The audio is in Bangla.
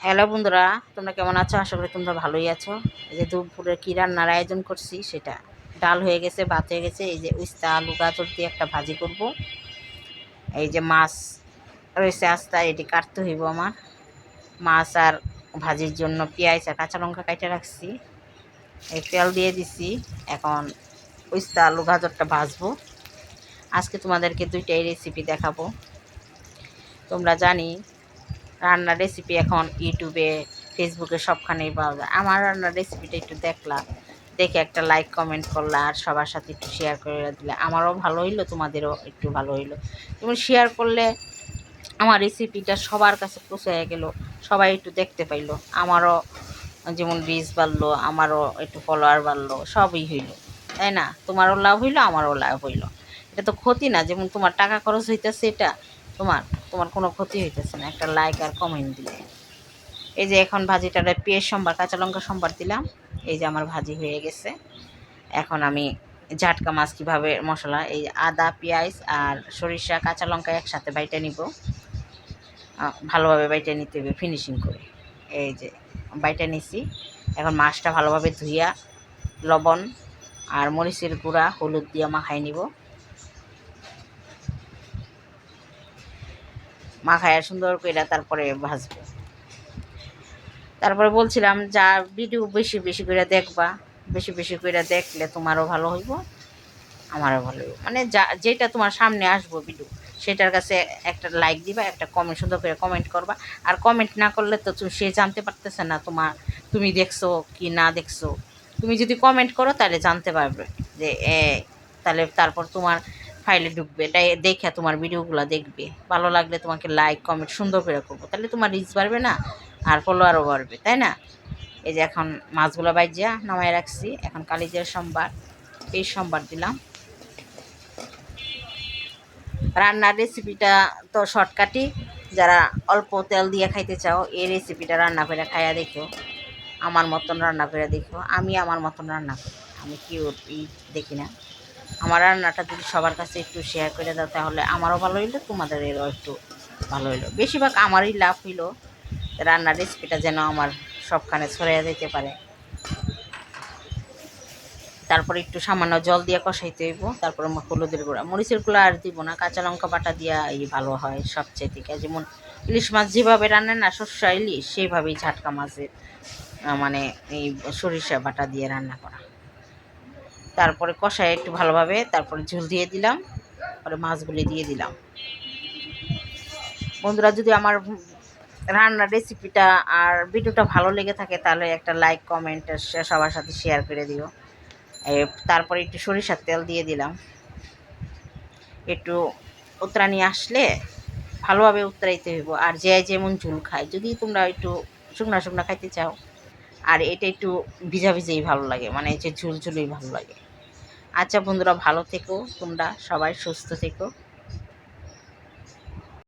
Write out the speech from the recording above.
হ্যালো বন্ধুরা, তোমরা কেমন আছো? আশা করি তোমরা ভালোই আছো। এই যে দুপুরে কী রান্নার আয়োজন করছি, সেটা ডাল হয়ে গেছে, ভাত হয়ে গেছে, এই যে উস্তা আলু গাজর দিয়ে একটা ভাজি করব। এই যে মাছ রয়েছে আস্তা, এটি কাটতে হইব আমার। মাছ আর ভাজির জন্য পেঁয়াজ আর কাঁচা লঙ্কা কাটে রাখছি। এই তেল দিয়ে দিছি, এখন উস্তা আলু গাজরটা ভাজবো। আজকে তোমাদেরকে দুইটাই রেসিপি দেখাবো। তোমরা জানি রান্নার রেসিপি এখন ইউটিউবে ফেসবুকে সবখানেই পাওয়া যায়। আমার রান্নার রেসিপিটা একটু দেখলাম, দেখে একটা লাইক কমেন্ট করলা আর সবার সাথে একটু শেয়ার করে দিলে। আমারও ভালো হইল, তোমাদেরও একটু ভালো হইল। তুমি শেয়ার করলে আমার রেসিপিটা সবার কাছে পৌঁছে গেল, সবাই একটু দেখতে পাইলো। আমারও যেমন রিচ বাড়লো, আমারও একটু ফলোয়ার বাড়লো, সবই হইল। তাই না? তোমারও লাভ হইল, আমারও লাভ হইল। এটা তো ক্ষতি না, যেমন তোমার টাকা খরচ হইতেছে এটা তোমার তোমার কোনো ক্ষতি হইতেছে না, একটা লাইক আর কমেন্ট দিলে। এই যে এখন ভাজিটারে পেঁয়াজ সম্বার, কাঁচা লঙ্কা সম্বার দিলাম, এই যে আমার ভাজি হয়ে গেছে। এখন আমি ঝাটকা মাছ কীভাবে মশলা, এই আদা, পেঁয়াজ আর সরিষা, কাঁচা লঙ্কা একসাথে বাইটে নিব। ভালোভাবে বাইটে নিতে হবে ফিনিশিং করে। এই যে বাইটে নিছি। এখন মাছটা ভালোভাবে ধুইয়া লবণ আর মরিচের গুঁড়া, হলুদ দিয়ে মাখাই নিব। মাখায় সুন্দর করে তারপরে ভাজবো। তারপরে বলছিলাম, যা ভিডিও বেশি বেশি করে দেখবা। বেশি বেশি করে দেখলে তোমারও ভালো হইব, আমারও ভালো হইব। মানে যা, যেটা তোমার সামনে আসব ভিডিও সেটার কাছে একটা লাইক দিবা, একটা কমেন্ট সুন্দর করে কমেন্ট করবা। আর কমেন্ট না করলে তো সে জানতে পারতেছে না তোমার, তুমি দেখছ কি না দেখছ। তুমি যদি কমেন্ট করো, তাহলে জানতে পারবে যে তাহলে তারপর তোমার ফাইলে ঢুকবে, এটাই দেখে তোমার ভিডিওগুলো দেখবে। ভালো লাগলে তোমাকে লাইক কমেন্ট সুন্দর করে করব। তাহলে তোমার রিচ বাড়বে না, আর ফলোয়ারও বাড়বে, তাই না? এই যে এখন মাছগুলো বাইজিয়া নামায় রাখছি। এখন কালিজের সোমবার, এই সোমবার দিলাম। রান্নার রেসিপিটা তো শর্টকাটই যারা অল্প তেল দিয়ে খাইতে চাও, এই রেসিপিটা রান্না করে খাইয়া দেখো। আমার মতন রান্না করে দেখো। আমি আমার মতন রান্না করি। আমি কি দেখি না। আমার রান্নাটা যদি সবার কাছে একটু শেয়ার করে দাও, তাহলে আমারও ভালো হইল তোমাদের এরও একটু ভালো হইল। বেশিরভাগ আমারই লাভ হইল রান্নার রেসিপিটা যেন আমার সবখানে ছড়াইয়া দিতে পারে। তারপরে একটু সামান্য জল দিয়ে কষাইতে হইব, তারপরে হলুদের গুঁড়া। মরিচের গুঁড়া আর দিব না, কাঁচা লঙ্কা বাটা দিয়া এই ভালো হয় সবচেয়ে থেকে। যেমন ইলিশ মাছ যেভাবে রান্নে না, সর্ষা, ইলিশ, সেইভাবেই ঝাটকা মাছের মানে এই সরিষা বাটা দিয়ে রান্না করা। তারপরে কষায় একটু ভালোভাবে তারপরে ঝুল দিয়ে দিলাম, পরে মাছগুলি দিয়ে দিলাম। বন্ধুরা, যদি আমার রান্নার রেসিপিটা আর ভিডিওটা ভালো লেগে থাকে, তাহলে একটা লাইক কমেন্ট সবার সাথে শেয়ার করে দিও। তারপরে একটু সরিষার তেল দিয়ে দিলাম। একটু উত্তরানি আসলে ভালোভাবে উত্তরাইতে হইব, আর যে যেমন ঝুল খায়। যদি তোমরা একটু শুকনা শুকনা খাইতে চাও, আর এটা একটু ভিজা ভিজেই ভালো লাগে মানে যে ঝুল ঝুলই ভালো লাগে। আচ্ছা বন্ধুরা ভালো থেকো তোমরা সবাই সুস্থ থেকো।